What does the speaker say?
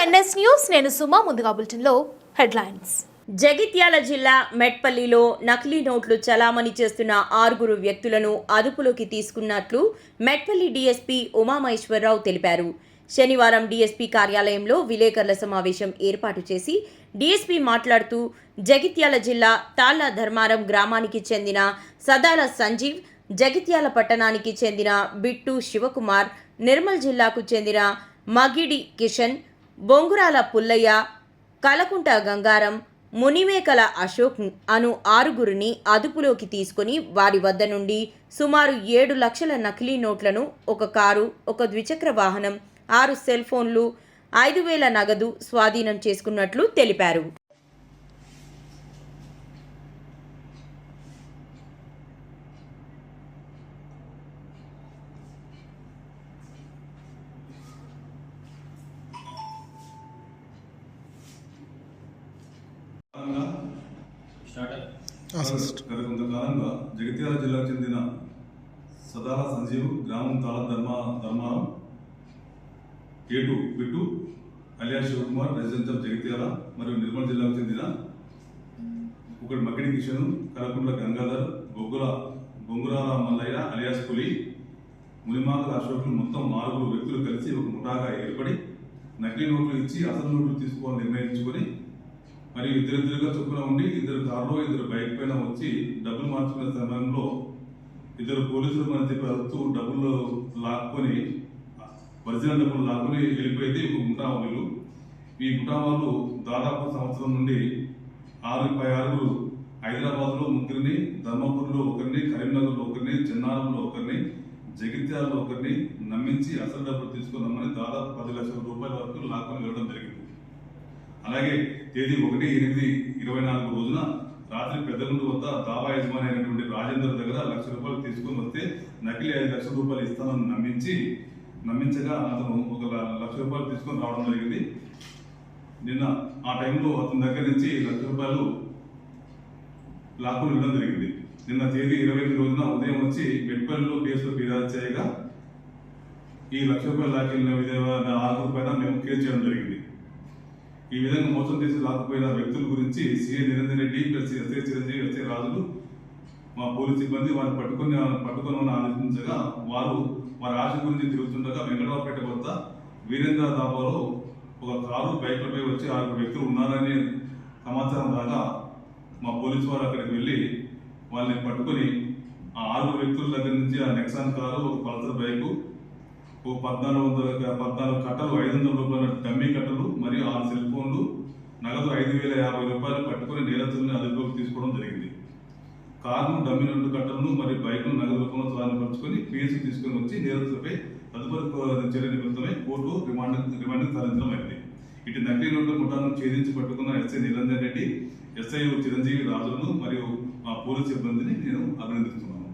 NS news నేను సుమా ముందుగా బులెటిన్లో హెడ్లైన్స్. జగిత్యాల జిల్లా మెట్పల్లిలో నకిలీ నోట్లు చలామణి చేస్తున్న ఆరుగురు వ్యక్తులను అదుపులోకి తీసుకున్నట్లు మెట్పల్లి డీఎస్పీ ఉమామహేశ్వరరావు తెలిపారు. శనివారం డీఎస్పీ కార్యాలయంలో విలేకరుల సమావేశం ఏర్పాటు చేసి డీఎస్పీ మాట్లాడుతూ జగిత్యాల జిల్లా తాళ్ళ ధర్మారం గ్రామానికి చెందిన సదాల సంజీవ్ జగిత్యాల పట్టణానికి చెందిన బిట్టు శివకుమార్ నిర్మల్ జిల్లాకు చెందిన మగిడి కిషన్ బొంగురాల పుల్లయ్య కలకుంట గంగారం మునిమేకల అశోక్ అను ఆరుగురిని అదుపులోకి తీసుకుని వారి వద్ద నుండి సుమారు ఏడు లక్షల నకిలీ నోట్లను ఒక కారు ఒక ద్విచక్ర వాహనం ఆరు సెల్ ఫోన్లు ఐదు వేల నగదు స్వాధీనం చేసుకున్నట్లు తెలిపారు. గత కొంతకాలంగా జగిత్యాల జిల్లాకు చెందిన సదాల సంజీవ్ గ్రామం తాళ ధర్మ Dharmaram కేటు Bittu alias Shivakumar residence of Jagtial మరియు నిర్మల్ జిల్లాకు చెందిన ఒకటి మకిడి కిషన్ కలకుంట్ల గంగాధర్ బొగ్గుల బొంగురాల మల్లయ్య అలియాస్ పులి మునిమాకల అశోకులు మొత్తం ఆరుగురు వ్యక్తులు కలిసి ఒక ముఠాగా ఏర్పడి నకిలీ నోట్లు ఇచ్చి అసలు నోట్లు తీసుకోవాలని నిర్ణయించుకొని మరియు ఇద్దరిద్దరుగా చొప్పున ఉండి ఇద్దరు కారులో ఇద్దరు బైక్ పైన వచ్చి డబ్బులు మార్చుకునే సమయంలో ఇద్దరు పోలీసులు మన చెప్పి డబ్బులు లాక్కొని ఒరిజినల్ డబ్బులు లాక్కొని వెళ్ళిపోయింది ఒక ముఠా వాళ్ళు ఈ ముఠా వాళ్ళు దాదాపు సంవత్సరం నుండి ఆరు పై ఆరుగురు హైదరాబాద్లో ముగ్గురిని ధర్మపురిలో ఒకరిని కరీంనగర్లో ఒకరిని చిన్నారంలో ఒకరిని జగిత్యాలలో ఒకరిని నమ్మించి అసలు డబ్బులు తీసుకున్నామని దాదాపు పది లక్షల రూపాయల వరకు లాక్కొని వెళ్ళడం జరిగింది. అలాగే తేదీ ఒకటి ఎనిమిది ఇరవై నాలుగు రోజున రాత్రి పెద్దగుండు వద్ద దావా యజమాని అయినటువంటి రాజేందర్ దగ్గర లక్ష రూపాయలు తీసుకొని వస్తే నకిలీ ఐదు లక్షల రూపాయలు ఇస్తానని నమ్మించి నమ్మించగా అతను ఒక లక్ష రూపాయలు తీసుకొని రావడం జరిగింది. నిన్న ఆ టైంలో అతని దగ్గర నుంచి లక్ష రూపాయలు లాక్కుని ఇవ్వడం జరిగింది. నిన్న తేదీ ఇరవై ఎనిమిది రోజున ఉదయం వచ్చి మెట్పల్లిలో కేసులో ఫిర్యాదు చేయగా ఈ లక్ష రూపాయలు లాక్కెళ్ళిన విధంగా ఆరుగురు మేము కేసు చేయడం జరిగింది. ఈ విధంగా మోసం చేసి రాకపోయిన వ్యక్తుల గురించి CA Niranjan Reddy plus SA Chiranjeevi SA Rajulu మా పోలీస్ సిబ్బంది వారిని పట్టుకుని పట్టుకుని ఆలోచించగా వారు వారి ఆశ గురించి తిరుగుతుండగా వెంకటరావుపేట వద్ద వీరేంద్ర దాబాలో ఒక కారు బైక్లపై వచ్చి ఆరుగురు వ్యక్తులు ఉన్నారని సమాచారం రాగా మా పోలీసు వారు అక్కడికి వెళ్ళి వాళ్ళని పట్టుకొని ఆ ఆరుగురు వ్యక్తుల దగ్గర నుంచి ఆ నెక్సాన్ కారు ఒక పల్సర్ బైకు ఓ పద్నాలుగు వందల పద్నాలుగు కట్టలు ఐదు వందల రూపాయల డమ్మీ కట్టలు మరియు ఆరు సెల్ ఫోన్లు నగదు ఐదు వేల యాభై రూపాయలు పట్టుకుని నేరస్తుల్ని అదుపులోకి తీసుకోవడం జరిగింది. కారును డమ్మీ రెండు కట్టలను మరియు బైక్ను నగదు రూపంలో స్వాధీనపరుచుకొని పీఎస్సీ తీసుకుని వచ్చి నేరస్తులపై తదుపరి చర్య నిమిత్తమై కోర్టు రిమాండ్ రిమాండ్కి తరలించడం అయింది ఇటు నకిలీ నోట్ల ముఠాను ఛేదించి పట్టుకున్న ఎస్ఐ నిరంజన్ రెడ్డి ఎస్ఐ చిరంజీవి రాజులను మరియు మా పోలీస్ సిబ్బందిని నేను అభినందిస్తున్నాను.